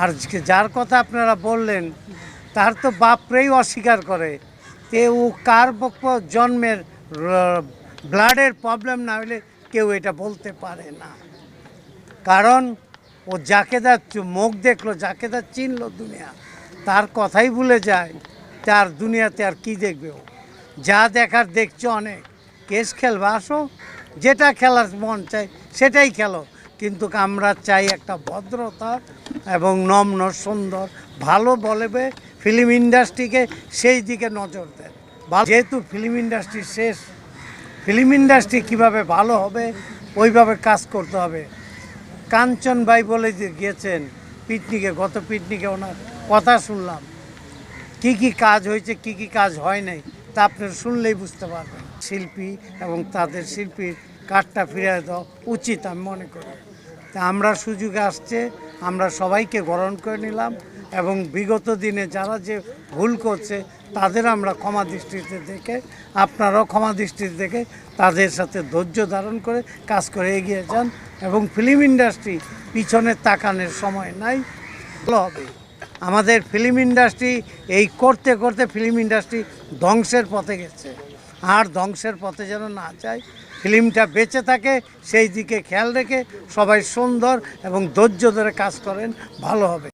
আর যার কথা আপনারা বললেন, তার তো বাপরেই অস্বীকার করে। তে ও কার পক্ষ জন্মের ব্লাডের প্রবলেম না হলে কেউ এটা বলতে পারে না। কারণ ও যাকে তার মুখ দেখল, যাকে তার চিনলো দুনিয়া, তার কথাই ভুলে যায়, তার দুনিয়াতে আর কি দেখবে ও? যা দেখার দেখছ অনেক। কেস খেলবে, আসো। যেটা খেলার মন চাই সেটাই খেলো। কিন্তু আমরা চাই একটা ভদ্রতা এবং নম্র সুন্দর, ভালো বলবে ফিল্ম ইন্ডাস্ট্রিকে সেই দিকে নজর দেন। যেহেতু ফিল্ম ইন্ডাস্ট্রি শেষ ফিল্ম ইন্ডাস্ট্রি কীভাবে ভালো হবে, ওইভাবে কাজ করতে হবে। কাঞ্চন ভাই বলে গিয়েছেন পিকনিকে, গত পিকনিকে ওনার কথা শুনলাম। কি কি কাজ হয়েছে, কি কি কাজ হয় নাই, তা আপনি শুনলেই বুঝতে পারবেন। শিল্পী এবং তাদের শিল্পীর কাঠটা ফিরে দেওয়া উচিত আমি মনে করি। তা আমরা সুযোগে আসছে, আমরা সবাইকে গ্রহণ করে নিলাম এবং বিগত দিনে যারা যে ভুল করছে, তাদের আমরা ক্ষমা দৃষ্টিতে দেখে, আপনারাও ক্ষমা দৃষ্টিতে দেখে তাদের সাথে ধৈর্য ধারণ করে কাজ করে এগিয়ে যান এবং ফিল্ম ইন্ডাস্ট্রি পিছনে তাকানোর সময় নাই, ভালো হবে। আমাদের ফিল্ম ইন্ডাস্ট্রি এই করতে করতে ফিল্ম ইন্ডাস্ট্রি ধ্বংসের পথে গেছে। আর ধ্বংসের পথে যেন না যায় ফিল্মটা বেঁচে থাকে, সেই দিকে খেয়াল রেখে সবাই সুন্দর এবং ধৈর্য ধরে কাজ করেন, ভালো হবে।